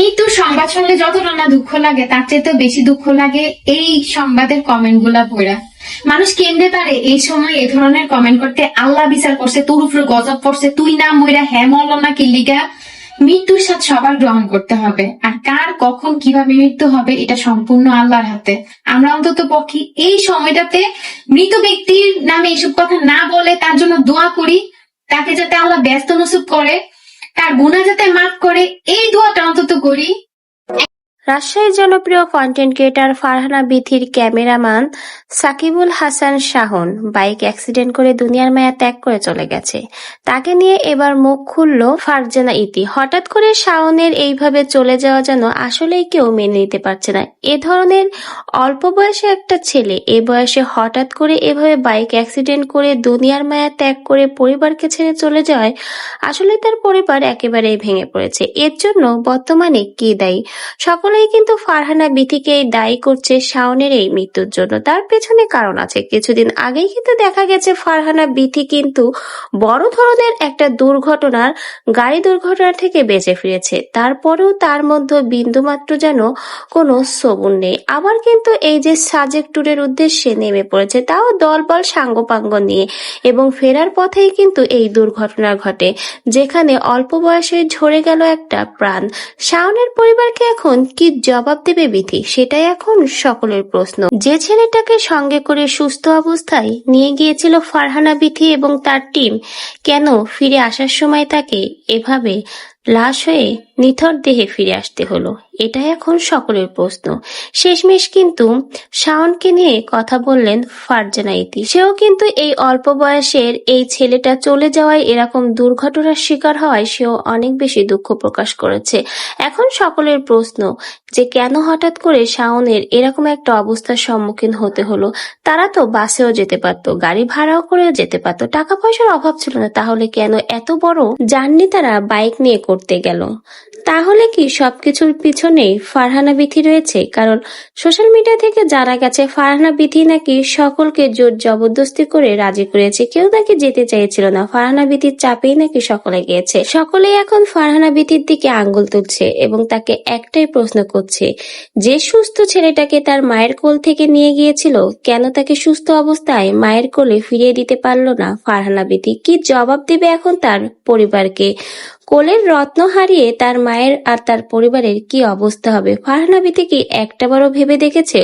মৃত্যুর সংবাদ শুনলে যতটা না দুঃখ লাগে, তার চেয়ে বেশি দুঃখ লাগে এই সংবাদের কমেন্টগুলা পড়া। মানুষ কেন্দ্রে পারে এই সময় এই ধরনের কমেন্ট করতে? আল্লাহ বিচার করছে, তোর উপরে গজব পড়ছে, তুই না মইরা হ্যাঁ মরল না কিল্লিগা মৃত্যুর সাথে সবার গ্রহণ করতে হবে। আর কার, কখন, কীভাবে মৃত্যু হবে, এটা সম্পূর্ণ আল্লাহর হাতে। আমরা অন্তত পক্ষে এই সময়টাতে মৃত ব্যক্তির নামে এইসব কথা না বলে তার জন্য দোয়া করি, তাকে যাতে আল্লাহ ব্যস্ত নসুব করে। তার গুণা যাতে মাফ করে এই দোয়াটা অন্তত করি। রাজশাহীর জনপ্রিয় content creator Farhana বিথির cameraman Sakibul Hasan Shahan bike accident করে দুনিয়ার মায়া ত্যাগ করে চলে গেছে। তাকে নিয়ে এবার মুখ খুলল ফারজানা ইতি। হঠাৎ করে শাওনের এইভাবে চলে যাওয়া যেন আসলেই কেউ মেনে নিতে পারছে না। এ ধরনের অল্প বয়সে একটা ছেলে, এ বয়সে হঠাৎ করে এভাবে বাইক অ্যাক্সিডেন্ট করে দুনিয়ার মায়া ত্যাগ করে পরিবারকে ছেড়ে চলে যাওয়ায় আসলে তার পরিবার একেবারেই ভেঙে পড়েছে। এর জন্য বর্তমানে কি দায়ী? সকলেই কিন্তু ফারহানা বিথিকেই দায়ী করছে শাওনের এই মৃত্যুর জন্য। তার পেছনে কারণ আছে। কিছুদিন আগেই কিন্তু দেখা গেছে ফারহানা বিথি কিন্তু বড় ধরনের একটা দুর্ঘটনার, গাড়ি দুর্ঘটনা থেকে বেঁচে ফিরেছে। তারপরেও তার মধ্যে বিন্দুমাত্র যেন কোনো সবুর নেই। আবার কিন্তু এই যে সাজেক ট্যুরের উদ্দেশ্যে নেমে পড়েছে, তাও দলবল সাঙ্গপাঙ্গ নিয়ে। এবং ফেরার পথেই কিন্তু এই দুর্ঘটনা ঘটে, যেখানে অল্প বয়সে ঝরে গেল একটা প্রাণ। শাওনের পরিবারকে এখন কি জবাব দেবে বিথি? সেটাই এখন সকলের প্রশ্ন। যে ছেলেটাকে সঙ্গে করে সুস্থ অবস্থায় নিয়ে গিয়েছিল ফারহানা বিথি এবং তার টিম কেন ফিরে আসার সময় তাকে এভাবে লাশ হয়ে নিথর দেহে ফিরে আসতে হলো। এটাই এখন সকলের প্রশ্ন। শেষমেশ কিন্তু শাওনকে নিয়ে কথা বললেন ফারজানা ইতি। সেও কিন্তু এই অল্প বয়সের এই ছেলেটা চলে যাওয়ায় এরকম দুর্ঘটনার শিকার হওয়ায় সেও অনেক বেশি দুঃখ প্রকাশ করেছে। এখন সকলের প্রশ্ন যে কেন হঠাৎ করে শাওনের এরকম একটা অবস্থার সম্মুখীন হতে হলো? তারা তো বাসেও যেতে পারতো, গাড়ি ভাড়াও করেও যেতে পারতো, টাকা পয়সার অভাব ছিল না। তাহলে কেন এত বড় জার্নি তারা বাইক নিয়ে করতে গেল। তাহলে কি সবকিছুর পিছনেই ফারহানা বিথি রয়েছে? কারণ সোশ্যাল মিডিয়া থেকে জানা গেছে, ফারহানা বিথি নাকি সকলকে জোর জবরদস্তি করে রাজি করেছে। কেউ নাকি যেতে চাইছিল না। ফারহানা বিথির চাপেই নাকি সকলে গিয়েছে। সকলেই এখন ফারহানা বিথির দিকে আঙ্গুল তুলছে এবং তাকে একটাই প্রশ্ন করছে, যে সুস্থ ছেলেটাকে তার মায়ের কোল থেকে নিয়ে গিয়েছিল, কেন তাকে সুস্থ অবস্থায় মায়ের কোলে ফিরিয়ে দিতে পারল না ফারহানা বিথি? কি জবাব দেবে এখন তার পরিবারকে? কোলের রত্ন হারিয়ে তার মায়ের আর তার পরিবারের কি অবস্থা হবে? ফারহানা বিথি কি একটাবারও ভেবে দেখেছে?